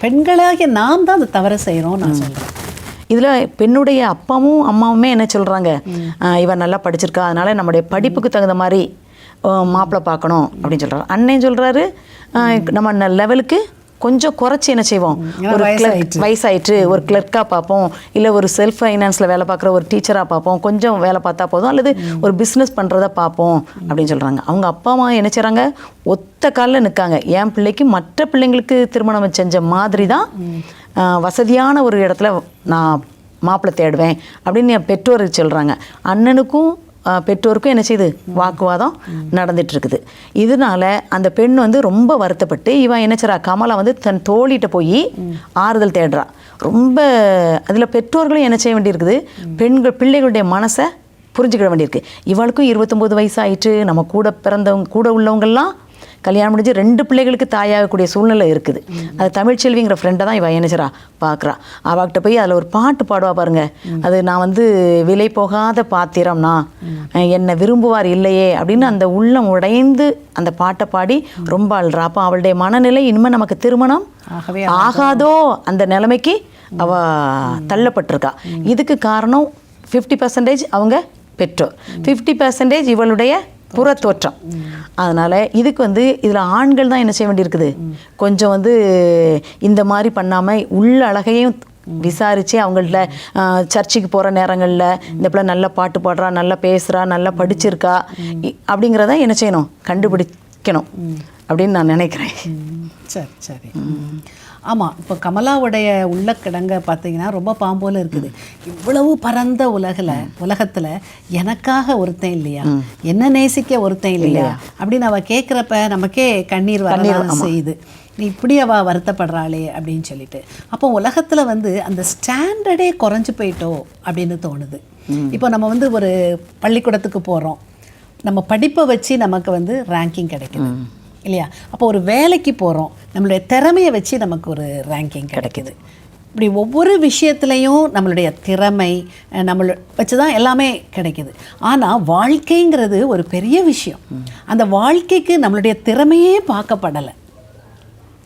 பெண்களாகிய நாம் தான் அந்த தவறை செய்கிறோம் நான் சொல்கிறேன் இதில் பெண்ணுடைய அப்பாவும் அம்மாவுமே என்ன சொல்கிறாங்க இவன் நல்லா படிச்சிருக்கா அதனால் நம்முடைய படிப்புக்கு தகுந்த மாதிரி மாப்பிள்ளை பார்க்கணும் அப்படின்னு சொல்கிறார் அண்ணன் சொல்கிறாரு நம்ம லெவலுக்கு கொஞ்சம் குறைச்சி என்ன செய்வோம்? ஒரு வயசாயிற்று. வயசாயிற்று ஒரு கிளர்க்காக பார்ப்போம். இல்லை ஒரு செல்ஃப் ஃபைனான்ஸில் வேலை பார்க்குற ஒரு டீச்சராக பார்ப்போம். கொஞ்சம் வேலை பார்த்தா போதும். அல்லது ஒரு பிஸ்னஸ் பண்ணுறத பார்ப்போம் அப்படின்னு சொல்கிறாங்க அவங்க அப்பா அம்மா என்ன செய்கிறாங்க ஒத்த காலில் நிற்காங்க என் பிள்ளைக்கு மற்ற பிள்ளைங்களுக்கு திருமணம் செஞ்ச மாதிரி தான் வசதியான ஒரு இடத்துல நான் மாப்பிள்ளை தேடுவேன் அப்படின்னு என் பெற்றோர் சொல்கிறாங்க அண்ணனுக்கும் பெற்றோருக்கும் என்ன செய்யுது வாக்குவாதம் நடந்துட்டுருக்குது. இதனால் இதனால அந்த பெண் வந்து ரொம்ப வருத்தப்பட்டு இவன் என்ன செய்கிறா கமலா வந்து தன் தோழிகிட்ட போய் ஆறுதல் தேடுறா. ரொம்ப அதில் பெற்றோர்களும் என்ன செய்ய வேண்டியிருக்குது? பெண்கள் பிள்ளைகளுடைய மனசை புரிஞ்சுக்கிட வேண்டியிருக்கு. இவளுக்கும் இருபத்தொம்போது வயசு ஆயிட்டு நம்ம கூட பிறந்தவங்க கூட உள்ளவங்கள்லாம் கல்யாணம் முடிஞ்சு ரெண்டு பிள்ளைகளுக்கு தாயாகக்கூடிய சூழ்நிலை இருக்குது. அது தமிழ்ச்செல்விங்கிற ஃப்ரெண்டை தான் இவ என்னச்சுரா பார்க்குறா அவகிட்ட போய் அதில் ஒரு பாட்டு பாடுவா பாருங்க. அது நான் வந்து விலை போகாத பாத்திரம்னா என்னை விரும்புவார் இல்லையே அப்படின்னு அந்த உள்ளம் உடைந்து அந்த பாட்டை பாடி ரொம்ப அழுறா. அப்போ அவளுடைய மனநிலை இனிமேல் நமக்கு திருமணம் ஆகவே ஆகாதோ? அந்த நிலைமைக்கு அவ தள்ளப்பட்டிருக்கா. இதுக்கு காரணம் ஃபிஃப்டி பர்சன்டேஜ் அவங்க பெற்றோர். ஃபிஃப்டி பர்சன்டேஜ் இவளுடைய புறத்தோற்றம். அதனால் இதுக்கு வந்து இதில் ஆண்கள் தான் என்ன செய்ய வேண்டியிருக்குது? கொஞ்சம் வந்து இந்த மாதிரி பண்ணாமல் உள்ள அழகையும் விசாரித்து அவங்கள்ட்ட சர்ச்சுக்கு போகிற நேரங்களில் இந்த பிள்ளை நல்லா பாட்டு பாடுறா நல்லா பேசுகிறா நல்லா படிச்சிருக்கா இ- அப்படிங்கிறத என்ன செய்யணும்? கண்டுபிடி கண்டுபிடிக்கணும் அப்படின்னு நான் நினைக்கிறேன். சரி சரி. ஆமாம் இப்போ கமலாவுடைய உள்ள கிடங்க பார்த்தீங்கன்னா ரொம்ப பாம்போல இருக்குது. இவ்வளவு பரந்த உலகில் உலகத்தில் எனக்காக ஒருத்தன் இல்லையா? என்ன நேசிக்க ஒருத்தன் இல்லையா? அப்படின்னு அவ கேட்குறப்ப நமக்கே கண்ணீர் வரதான் செய்யுது. நீ இப்படி அவ வருத்தப்படுறாளே அப்படின்னு சொல்லிட்டு. அப்போ உலகத்தில் வந்து அந்த ஸ்டாண்டர்டே குறைஞ்சு போயிட்டோ அப்படின்னு தோணுது. இப்போ நம்ம வந்து ஒரு பள்ளிக்கூடத்துக்கு போகிறோம் நம்ம படிப்பை வச்சு நமக்கு வந்து ரேங்கிங் கிடைக்குது. இல்லையா? அப்போ ஒரு வேலைக்கு போகிறோம் நம்மளுடைய திறமையை வச்சு நமக்கு ஒரு ரேங்கிங் கிடைக்குது. இப்படி ஒவ்வொரு விஷயத்துலையும் நம்மளுடைய திறமை நம்மள வச்சு தான் எல்லாமே கிடைக்குது. ஆனால் வாழ்க்கைங்கிறது ஒரு பெரிய விஷயம். அந்த வாழ்க்கைக்கு நம்மளுடைய திறமையே பார்க்கப்படலை.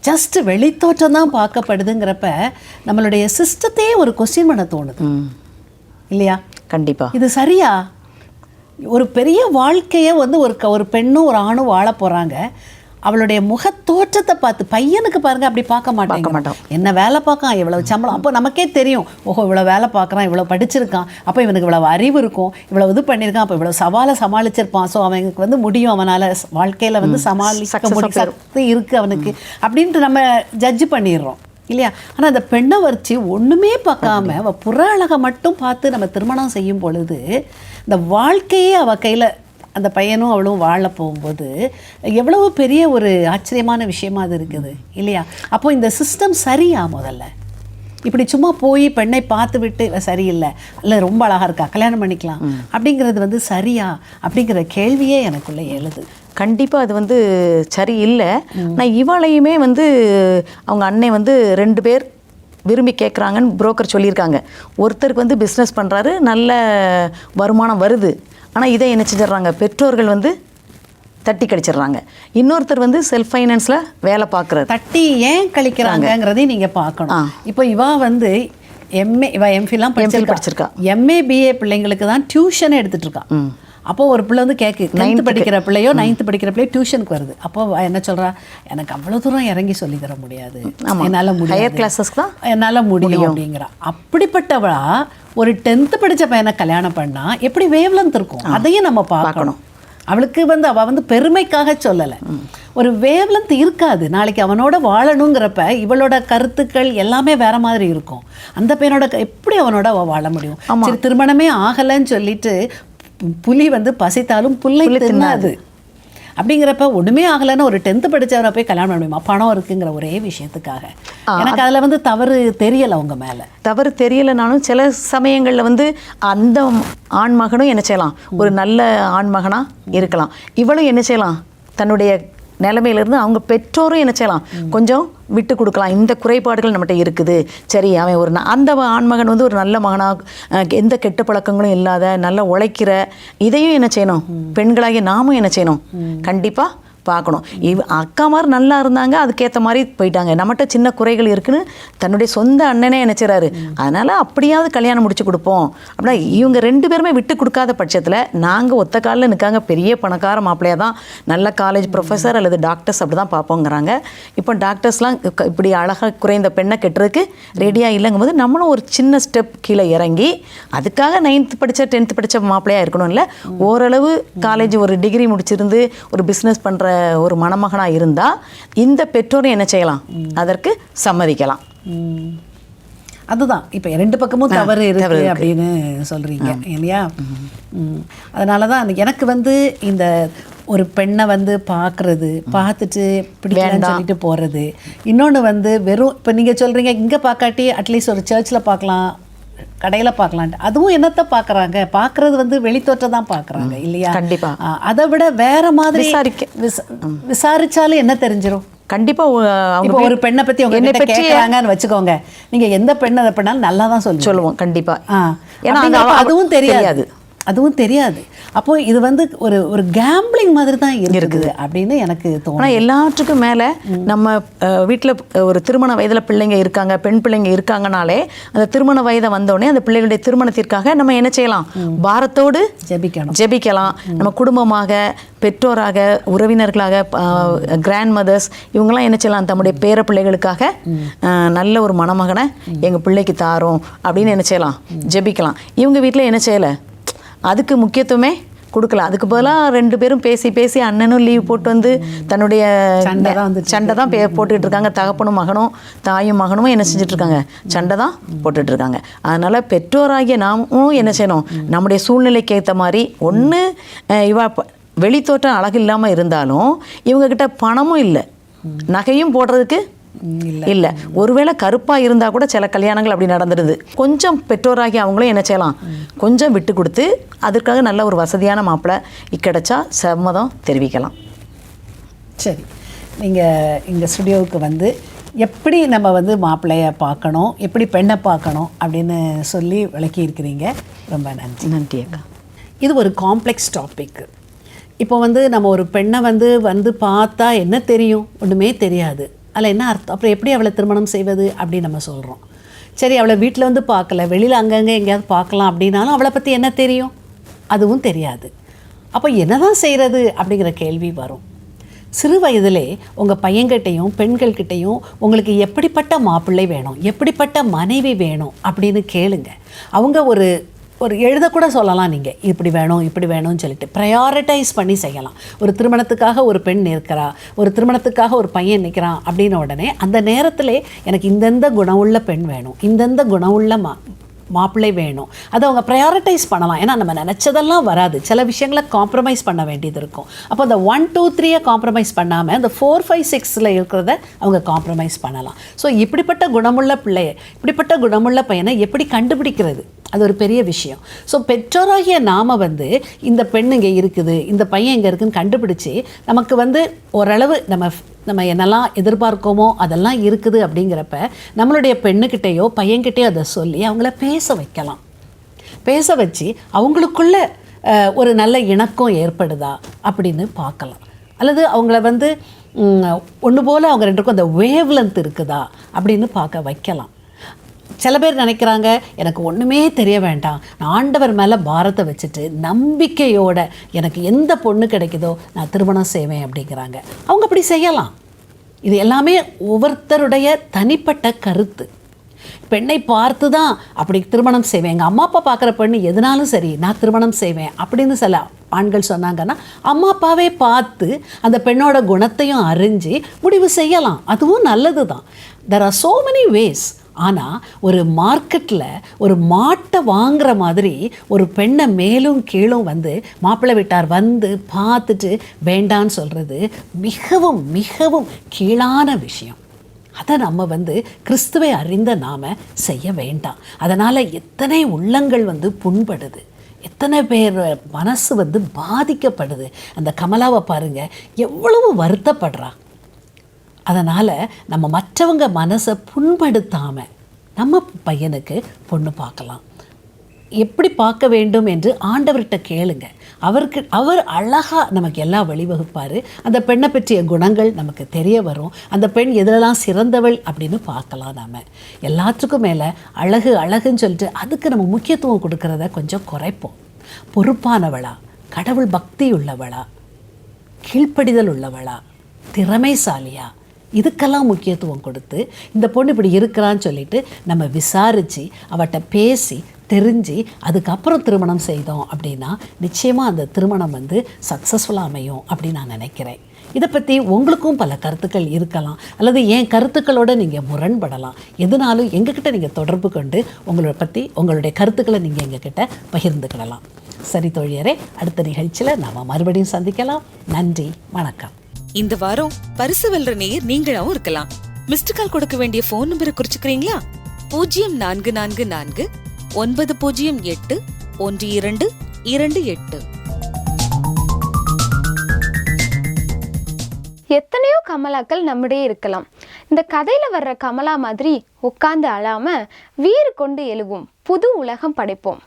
ஜஸ்ட் வெளித்தோற்றம் தான் பார்க்கப்படுதுங்கிறப்ப நம்மளுடைய சிஸ்டத்தையே ஒரு கொஸ்டின் பண்ண தோணுது. இல்லையா? கண்டிப்பாக இது சரியா? ஒரு பெரிய வாழ்க்கையை வந்து ஒரு க- ஒரு பெண்ணும் ஒரு ஆணும் வாழ போகிறாங்க அவளுடைய முகத்தோற்றத்தை பார்த்து பையனுக்கு பாருங்க அப்படி பார்க்க மாட்டாங்க. மாட்டோம். என்ன வேலை பார்க்கான் இவ்வளவு சம்பளம். அப்போ நமக்கே தெரியும் ஓஹோ இவ்வளோ வேலை பார்க்குறான் இவ்வளோ படிச்சிருக்கான் அப்போ இவனுக்கு இவ்வளவு அறிவு இருக்கும் இவ்வளவு இது பண்ணியிருக்கான் அப்போ இவ்வளோ சவாலை சமாளிச்சிருப்பான். ஸோ அவனுக்கு வந்து முடியும் அவனால் வாழ்க்கையில் வந்து சமாளிக்க முடியும். சக்தி இருக்குது அவனுக்கு. அப்படின்ட்டு நம்ம ஜட்ஜ் பண்ணிடுறோம். இல்லையா? ஆனால் அந்த பெண்ணை வச்சு ஒன்றுமே பார்க்காம அவ புற அழகை மட்டும் பார்த்து நம்ம திருமணம் செய்யும் பொழுது இந்த வாழ்க்கையே அவ கையில் அந்த பையனும் அவளும் வாழ போகும்போது எவ்வளவு பெரிய ஒரு ஆச்சரியமான விஷயமா அது இருக்குது இல்லையா? அப்போ இந்த சிஸ்டம் சரியா முதல்ல? இப்படி சும்மா போய் பெண்ணை பார்த்து விட்டு சரியில்லை இல்லை ரொம்ப அழகா இருக்கா கல்யாணம் பண்ணிக்கலாம் அப்படிங்கிறது வந்து சரியா அப்படிங்கிற கேள்வியே எனக்குள்ள எழுது. கண்டிப்பாக அது வந்து சரி இல்லை ஆனால் இவளையுமே வந்து அவங்க அண்ணன் வந்து ரெண்டு பேர் விரும்பி கேட்குறாங்கன்னு புரோக்கர் சொல்லியிருக்காங்க. ஒருத்தருக்கு வந்து பிஸ்னஸ் பண்ணுறாரு நல்ல வருமானம் வருது. ஆனால் இதை என்ன செஞ்சிடுறாங்க? பெற்றோர்கள் வந்து தட்டி கழிச்சிடுறாங்க இன்னொருத்தர் வந்து செல்ஃப் ஃபைனான்ஸில் வேலை பார்க்குறாரு தட்டி ஏன் கழிக்கிறாங்கங்கிறதையும் நீங்க பார்க்கணும். இப்போ இவா வந்து எம்ஏ இவ எம்ஃபிலாம் படிச்சிருக்கா. எம்ஏ பிஏ பிள்ளைங்களுக்கு தான் டியூஷன் எடுத்துட்டு இருக்கா. அப்போ ஒரு பிள்ளை வந்து கேக்கு நைன்த் படிக்கிற பிள்ளையோ நைன்த் படிக்கிற பிள்ளையோ டியூஷனுக்கு வருது. அப்போ என்ன சொல்றா? எனக்கு அவ்வளவு தூரம் இறங்கி சொல்லி தர முடியாது. என்னால முடியாது. Higher classes தான் என்னால முடியும் அப்படிங்கிறா. அப்படிப்பட்டவளா ஒரு டென்த்து படிச்ச பையனை கல்யாணம் பண்ணா எப்படி வேவ்லந்து இருக்கும்? அதையும் நம்ம பார்க்கணும். அவளுக்கு வந்து அவ வந்து பெருமைக்காக சொல்லலை. ஒரு வேவ்லந்து இருக்காது. நாளைக்கு அவனோட வாழணுங்கிறப்ப இவளோட கருத்துக்கள் எல்லாமே வேற மாதிரி இருக்கும். அந்த பையனோட எப்படி அவனோட அவ வாழ முடியும்? சரி திருமணமே ஆகலைன்னு சொல்லிட்டு புலி வந்து பசித்தாலும் புல்லை தின்னாது. அப்படிங்கிறப்ப ஒண்ணுமே ஆகலைன்னு ஒரு டென்த்து படிச்சவரை போய் கல்யாணம் பண்ண முடியுமா? பணம் இருக்குங்கிற ஒரே விஷயத்துக்காக. எனக்கு அதுல வந்து தவறு தெரியல அவங்க மேல. தவறு தெரியலைனாலும் சில சமயங்களில் வந்து அந்த ஆண்மகனும் என்ன செய்யலாம்? ஒரு நல்ல ஆண்மகனாக இருக்கலாம். இவளும் என்ன செய்யலாம்? தன்னுடைய நிலைமையிலிருந்து அவங்க பெற்றோரும் என்ன செய்யலாம்? கொஞ்சம் விட்டு கொடுக்கலாம். இந்த குறைபாடுகள் நம்மகிட்ட இருக்குது. சரி அவன் ஒரு அந்த ஆண்மகன் வந்து ஒரு நல்ல மகனாக எந்த கெட்ட பழக்கங்களும் இல்லாத நல்லா உழைக்கிற இதையும் என்ன செய்யணும்? பெண்களாகிய நாமும் என்ன செய்யணும்? கண்டிப்பாக பார்க்கணும். இவ் அக்கா மாதிரி நல்லா இருந்தாங்க அதுக்கேற்ற மாதிரி போயிட்டாங்க. நம்மகிட்ட சின்ன குறைகள் இருக்குன்னு தன்னுடைய சொந்த அண்ணனே நினைச்சிறாரு. அதனால் அப்படியாவது கல்யாணம் முடிச்சு கொடுப்போம். அப்படின்னா இவங்க ரெண்டு பேருமே விட்டு கொடுக்காத பட்சத்தில் நாங்கள் ஒத்த காலில் நிற்காங்க பெரிய பணக்கார மாப்பிள்ளையாக தான் நல்ல காலேஜ் ப்ரொஃபஸர் அல்லது டாக்டர்ஸ் அப்படி தான் பார்ப்போங்கிறாங்க. இப்போ டாக்டர்ஸ்லாம் இப்படி அழகாக குறைந்த பெண்ணை கெட்டுறதுக்கு ரெடியாக இல்லைங்கும்போது நம்மளும் ஒரு சின்ன ஸ்டெப் கீழே இறங்கி அதுக்காக நைன்த் படித்த டென்த் படித்த மாப்பிள்ளையாக இருக்கணும் இல்லை ஓரளவு காலேஜ் ஒரு டிகிரி முடிச்சிருந்து ஒரு பிஸ்னஸ் பண்ணுற ஒரு மணமகனாக இருந்தால் இந்த பெற்றோரும் என்ன செய்யலாம்? அதற்கு சம்மதிக்கலாம். அதுதான். இப்போ ரெண்டு பக்கமும் தவறு இருக்கு அப்படின்னு சொல்றீங்க இல்லையா. அதனால தான் எனக்கு வந்து இந்த ஒரு பெண்ணை வந்து பார்க்கறது பார்த்துட்டு பிடிக்கலன்னு சொல்லிட்டு போறது. இன்னொன்று வந்து வெறும் இப்போ நீங்க சொல்றீங்க இங்க பார்க்காட்டி அட்லீஸ்ட் ஒரு சர்ச்சில் பார்க்கலாம் கடையில் பார்க்கலான்ட்டு. அதுவும் என்னத்தை பார்க்குறாங்க? பார்க்கறது வந்து வெளித்தோற்றம் தான் பார்க்குறாங்க இல்லையா? கண்டிப்பா. ஆ, அதை விட வேற மாதிரி விசாரிக்க. விச- விசாரிச்சாலும் என்ன தெரிஞ்சிரும்? கண்டிப்பாக அவங்க இப்போ ஒரு பெண்ணை பத்தி உங்க என்னை கிட்ட பற்றி கேட்கறாங்கன்னு வச்சுக்கோங்க. நீங்க எந்த பெண்ணை அதை பண்ணாலும் நல்லா தான் சொல்லுவோம் சொல்லுவோம் கண்டிப்பாக ஏன்னா அதுவும் தெரியாது. அதுவும் தெரியாது. அப்போ இது வந்து ஒரு ஒரு கேம்பிளிங் மாதிரி தான் இருக்குது. அப்படின்னு எனக்கு தோணும் ஆனால் எல்லாத்துக்கும் மேலே நம்ம வீட்டில் ஒரு திருமண வயதில் பிள்ளைங்க இருக்காங்க பெண் பிள்ளைங்க இருக்காங்கனாலே அந்த திருமண வயதை வந்தோடனே அந்த பிள்ளைகளுடைய திருமணத்திற்காக நம்ம என்ன செய்யலாம்? பாரத்தோடு ஜெபிக்கணும். ஜெபிக்கலாம். நம்ம குடும்பமாக பெற்றோராக உறவினர்களாக கிராண்ட் மதர்ஸ் இவங்கெல்லாம் என்ன செய்யலாம்? தம்முடைய பேர பிள்ளைகளுக்காக நல்ல ஒரு மணமகனை எங்கள் பிள்ளைக்கு தாரோம் அப்படின்னு என்ன செய்யலாம்? ஜெபிக்கலாம். இவங்க வீட்டில் என்ன செய்யலை? அதுக்கு முக்கியத்துவமே கொடுக்கல அதுக்கு பதிலாக ரெண்டு பேரும் பேசி பேசி அண்ணனும் லீவ் போட்டு வந்து தன்னுடைய சண்டை தான் வந்துட்டு சண்டை தான் பே போட்டுக்கிட்டு இருக்காங்க. தகப்பனும் மகனும் தாயும் மகனும் என்ன செஞ்சுட்டு இருக்காங்க? சண்டை தான் போட்டுட்டு இருக்காங்க. அதனால பெற்றோராகிய நாமும் என்ன செய்யணும்? நம்முடைய சூழ்நிலைக்கு ஏற்ற மாதிரி ஒன்று இவ வெளித்தோற்றம் அழகு இல்லாமல் இருந்தாலும் இவங்கக்கிட்ட பணமும் இல்லை. நகையும் போடுறதுக்கு இல்லை. ஒருவேளை கருப்பாக இருந்தால் கூட சில கல்யாணங்கள் அப்படி நடந்துடுது. கொஞ்சம் பெற்றோராகி அவங்களும் என்ன செய்யலாம்? கொஞ்சம் விட்டு கொடுத்து அதற்காக நல்ல ஒரு வசதியான மாப்பிள்ளை கிடைச்சா சம்மதம் தெரிவிக்கலாம். சரி. நீங்கள் இங்கே ஸ்டுடியோவுக்கு வந்து எப்படி நம்ம வந்து மாப்பிள்ளைய பார்க்கணும்? எப்படி பெண்ணை பார்க்கணும்? அப்படின்னு சொல்லி விளக்கியிருக்கிறீங்க. ரொம்ப நன்றி. நன்றி அக்கா. இது ஒரு காம்ப்ளெக்ஸ் டாபிக் இப்போ வந்து நம்ம ஒரு பெண்ணை வந்து வந்து பார்த்தா என்ன தெரியும்? ஒன்றுமே தெரியாது. அதில் என்ன அர்த்தம்? அப்புறம் எப்படி அவளை திருமணம் செய்வது அப்படின்னு நம்ம சொல்கிறோம் சரி அவளை வீட்டில் வந்து பார்க்கல. வெளியில் அங்கங்கே எங்கேயாவது பார்க்கலாம் அப்படின்னாலும் அவளை பற்றி என்ன தெரியும்? அதுவும் தெரியாது. அப்போ என்ன தான் செய்கிறது அப்படிங்கிற கேள்வி வரும். சிறு வயதிலே உங்கள் பையன்கிட்டையும் பெண்கள்கிட்டையும் உங்களுக்கு எப்படிப்பட்ட மாப்பிள்ளை வேணும்? எப்படிப்பட்ட மனைவி வேணும்? அப்படின்னு கேளுங்க. அவங்க ஒரு ஒரு எழுதக்கூட சொல்லலாம் நீங்கள் இப்படி வேணும் இப்படி வேணும்னு சொல்லிட்டு ப்ரையாரிட்டைஸ் பண்ணி செய்யலாம். ஒரு திருமணத்துக்காக ஒரு பெண் நிற்கிறா ஒரு திருமணத்துக்காக ஒரு பையன் நிற்கிறான் அப்படின்ன உடனே அந்த நேரத்திலே எனக்கு இந்தந்த குணமுள்ள பெண் வேணும் இந்தந்த குணமுள்ள மா மாப்பிள்ளை வேணும். அதை அவங்க ப்ரையாரிட்டைஸ் பண்ணலாம். ஏன்னா நம்ம நினச்சதெல்லாம் வராது. சில விஷயங்களை காம்ப்ரமைஸ் பண்ண வேண்டியது இருக்கும். அப்போ அந்த ஒன் டூ த்ரீயை காம்ப்ரமைஸ் பண்ணாமல் அந்த ஃபோர் ஃபைவ் சிக்ஸில் இருக்கிறத அவங்க காம்ப்ரமைஸ் பண்ணலாம். ஸோ இப்படிப்பட்ட குணமுள்ள பிள்ளைய இப்படிப்பட்ட குணமுள்ள பையனை எப்படி கண்டுபிடிக்கிறது? அது ஒரு பெரிய விஷயம். ஸோ பெற்றோராகிய நாம வந்து இந்த பெண் இங்கே இருக்குது இந்த பையன் இங்கே இருக்குதுன்னு கண்டுபிடிச்சி நமக்கு வந்து ஓரளவு நம்ம நம்ம என்னெல்லாம் எதிர்பார்க்கோமோ அதெல்லாம் இருக்குது அப்படிங்கிறப்ப நம்மளுடைய பெண்ணுக்கிட்டேயோ பையன்கிட்டேயோ அதை சொல்லி அவங்கள பேச வைக்கலாம். பேச வச்சு அவங்களுக்குள்ள ஒரு நல்ல இணக்கம் ஏற்படுதா அப்படின்னு பார்க்கலாம். அல்லது அவங்கள வந்து ஒன்று போல் அவங்க ரெண்டுக்கும் அந்த வேவ்லென்த் இருக்குதா அப்படின்னு பார்க்க வைக்கலாம். சில பேர் நினைக்கிறாங்க எனக்கு ஒன்றுமே தெரிய வேண்டாம். நான் ஆண்டவர் மேலே பாரத்தை வச்சுட்டு நம்பிக்கையோட எனக்கு எந்த பொண்ணு கிடைக்குதோ நான் திருமணம் செய்வேன் அப்படிங்கிறாங்க. அவங்க அப்படி செய்யலாம். இது எல்லாமே ஒவ்வொருத்தருடைய தனிப்பட்ட கருத்து. பெண்ணை பார்த்து தான் அப்படி திருமணம் செய்வேன். எங்கள் அம்மா அப்பா பார்க்குற பெண்ணு எதுனாலும் சரி நான் திருமணம் செய்வேன் அப்படின்னு சில ஆண்கள் சொன்னாங்கன்னா அம்மா அப்பாவே பார்த்து அந்த பெண்ணோட குணத்தையும் அறிஞ்சு முடிவு செய்யலாம். அதுவும் நல்லது தான் there are so many ways ஆனால் ஒரு மார்க்கெட்டில் ஒரு மாட்டை வாங்குற மாதிரி ஒரு பெண்ணை மேலும் கீழும் வந்து மாப்பிள்ளை வீட்டார் வந்து பார்த்துட்டு வேண்டான்னு சொல்கிறது மிகவும் மிகவும் கீழான விஷயம். அதை நம்ம வந்து கிறிஸ்துவை அறிந்த நாம் செய்ய வேண்டாம். அதனால் எத்தனை உள்ளங்கள் வந்து புண்படுது. எத்தனை பேர் மனசு வந்து பாதிக்கப்படுது. அந்த கமலாவை பாருங்க எவ்வளவு வருத்தப்படுறா. அதனால் நம்ம மற்றவங்க மனசை புண்படுத்தாமல் நம்ம பையனுக்கு பொண்ணு பார்க்கலாம். எப்படி பார்க்க வேண்டும் என்று ஆண்டவர்கிட்ட கேளுங்க. அவருக்கு அவர் அழகாக நமக்கு எல்லாம் வழிவகுப்பார். அந்த பெண்ணை பற்றிய குணங்கள் நமக்கு தெரிய வரும். அந்த பெண் எதிலெல்லாம் சிறந்தவள் அப்படின்னு பார்க்கலாம் நாம். எல்லாத்துக்கும் மேலே அழகு அழகுன்னு சொல்லிட்டு அதுக்கு நம்ம முக்கியத்துவம் கொடுக்கறத கொஞ்சம் குறைப்போம். பொறுப்பானவளா கடவுள் பக்தி உள்ளவளா கீழ்ப்படிதல் உள்ளவளா திறமைசாலியா இதுக்கெல்லாம் முக்கியத்துவம் கொடுத்து இந்த பொண்ணு இப்படி இருக்கிறான்னு சொல்லிட்டு நம்ம விசாரித்து அவட்ட பேசி தெரிஞ்சு அதுக்கப்புறம் திருமணம் செய்தோம் அப்படின்னா நிச்சயமாக அந்த திருமணம் வந்து சக்ஸஸ்ஃபுல்லாக அமையும் அப்படின்னு நான் நினைக்கிறேன். இதை பற்றி உங்களுக்கும் பல கருத்துக்கள் இருக்கலாம். அல்லது என் கருத்துக்களோட நீங்கள் முரண்படலாம். எதுனாலும் எங்ககிட்ட நீங்கள் தொடர்பு கொண்டு உங்களை பற்றி உங்களுடைய கருத்துக்களை நீங்கள் எங்ககிட்ட பகிர்ந்துக்கிடலாம். சரி தோழியரே அடுத்த நிகழ்ச்சியில் நாம் மறுபடியும் சந்திக்கலாம். நன்றி வணக்கம். இந்த வாரம் பரிசு வெல்ற நேயர் நீங்களாவும் இருக்கலாம். மிஸ்டு கால் கொடுக்க வேண்டிய போன் நம்பரை குறிச்சுக்கிறீங்களா? பூஜ்ஜியம் நான்கு நான்கு நான்கு ஒன்பது பூஜ்ஜியம் எட்டு ஒன்று இரண்டு இரண்டு எட்டு. எத்தனையோ கமலாக்கள் நம்மிடையே இருக்கலாம். இந்த கதையில வர்ற கமலா மாதிரி உட்கார்ந்து அழாம வீறு கொண்டு எழுவும் புது உலகம் படைப்போம்.